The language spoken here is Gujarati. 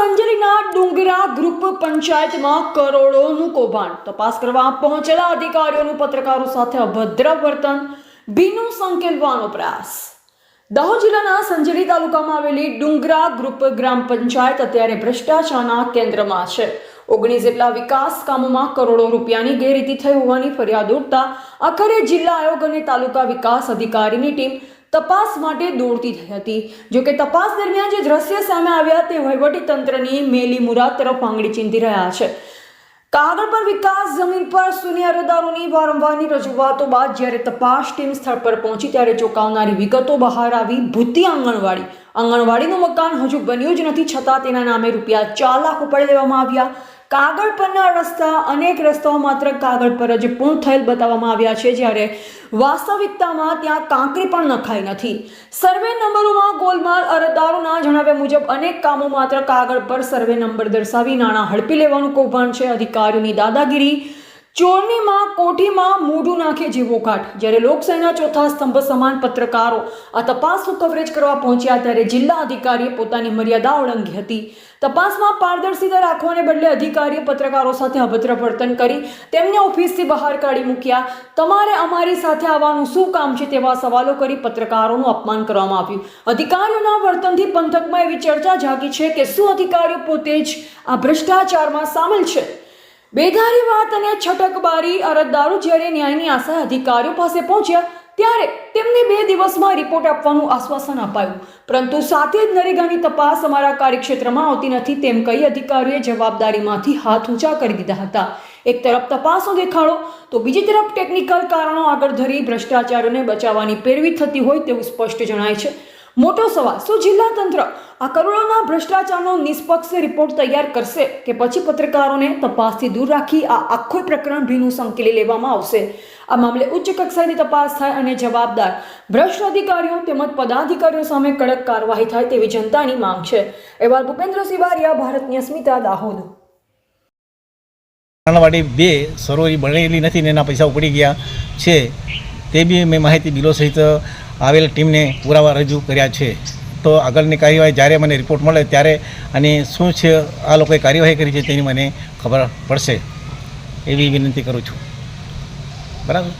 સંજરીના ડુંગરા ગ્રુપ પંચાયતમાં કરોડોનું કૌભાંડ. તપાસ કરવા પહોંચેલા અધિકારીઓનું પત્રકારો સાથે અભદ્ર વર્તન, ભીનું સંકેલવાનો પ્રયાસ. દાહોદ જિલ્લાના સંજરી તાલુકામાં આવેલી ડુંગરા ગ્રુપ ગ્રામ પંચાયત અત્યારે ભ્રષ્ટાચારના કેન્દ્રમાં છે. ઓગણીસ જેટલા વિકાસ કામોમાં કરોડો રૂપિયાની ગેરરીતિ થઈ હોવાની ફરિયાદ ઉઠતા આખરે જિલ્લા આયોગ અને તાલુકા વિકાસ અધિકારીની ટીમ તપાસ માટે દોડતી થઈ હતી. જોકે તપાસ દરમિયાન જે દ્રશ્ય સામે આવ્યા તે વહીવટી તંત્રની મેલી મુરાદ તરફ આંગળી ચીંધી રહ્યા છે. કાગળ પર વિકાસ, જમીન પર શૂન્ય અરજદારોની વારંવારની રજૂઆતો બાદ જ્યારે તપાસ ટીમ સ્થળ પર પહોંચી ત્યારે ચોંકાવનારી વિગતો બહાર આવી. ભૂતી આંગણવાડી. આંગણવાડીનું મકાન હજુ બન્યું જ નથી, છતાં તેના નામે રૂપિયા ચાર લાખ ઉપાડી લેવામાં આવ્યા. કાગળ પરના રસ્તા અનેક રસ્તાઓ માત્ર કાગળ પર જ પૂર્ણ થયેલ બતાવવામાં આવ્યા છે. જ્યારે વાસ્તવિકતામાં ત્યાં કાંકરી પણ નખાઈ નથી. સર્વે નંબરોમાં ગોલમાલ અરજદારોના જણાવ્યા મુજબ, અનેક કામો માત્ર કાગળ પર સર્વે નંબર દર્શાવી નાણાં હડપી લેવાનું કૌભાંડ છે. અધિકારીઓની દાદાગીરી ચોરણીમાં, કોઠીમાં મોઢું નાખે જેવો કાઠ જ્યારે લોકશાહીના ચોથા સ્તંભ સમાન પત્રકારો આ તપાસનું કવરેજ કરવા પહોંચ્યા ત્યારે જિલ્લા અધિકારીએ પોતાની મર્યાદા ઓળંગી હતી. તપાસમાં પારદર્શિતા રાખવાને બદલે અધિકારીએ પત્રકારો સાથે અભદ્ર વર્તન કરી તેમને ઓફિસથી બહાર કાઢી મૂક્યા. તમારે અમારી સાથે આવવાનું શું કામ છે તેવા સવાલો કરી પત્રકારોનું અપમાન કરવામાં આવ્યું. અધિકારીઓના વર્તનથી પંથકમાં એવી ચર્ચા જાગી છે કે શું અધિકારીઓ પોતે જ આ ભ્રષ્ટાચારમાં સામેલ છે? બેધારી વાત અને છટકબારી અરજદારો જ્યારે ન્યાયની આશા અધિકારીઓ પાસે પહોંચ્યા, ત્યારે તેમને બે દિવસમાં રિપોર્ટ આપવાનું આશ્વાસન અપાયું. પરંતુ સાથે જ નરેગાની તપાસ અમારા કાર્યક્ષેત્રમાં આવતી નથી તેમ કહી અધિકારીઓએ જવાબદારીમાંથી હાથ ઊંચા કરી દીધા હતા. એક તરફ તપાસનો દેખાડો, તો બીજી તરફ ટેકનિકલ કારણો આગળ ધરી ભ્રષ્ટાચારોને બચાવવાની પેરવી થતી હોય તેવું સ્પષ્ટ જણાય છે. મોટો સવાલ, શું જિલ્લા તંત્ર આ કરોડોના ભ્રષ્ટાચારનો નિષ્પક્ષ રિપોર્ટ તૈયાર કરશે કે પછી પત્રકારોને તપાસથી દૂર રાખી આ આખું પ્રકરણ ભીનું સંકેલી લેવામાં આવશે? આ મામલે ઉચ્ચ કક્ષાની તપાસ થાય અને જવાબદાર ભ્રષ્ટ અધિકારીઓ તેમજ પદાધિકારીઓ સામે કડક કાર્યવાહી થાય તેવી જનતાની માંગ છે. એવા ભૂપેન્દ્ર સિવારિયા ભારતની અસ્મિતા, દાહોદ. આંગણવાડી બે સરોવરી બનેલી નથી ને એના પૈસા ઉપડી ગયા છે, તે બી મેં માહિતી બિલો સહિત આવેલ ટીમને પુરાવા રજૂ કર્યા છે. તો આગળની કાર્યવાહી જ્યારે મને રિપોર્ટ મળે ત્યારે અને શું છે, આ લોકોએ કાર્યવાહી કરી છે તેની મને ખબર પડશે. એવી વિનંતી કરું છું. બરાબર?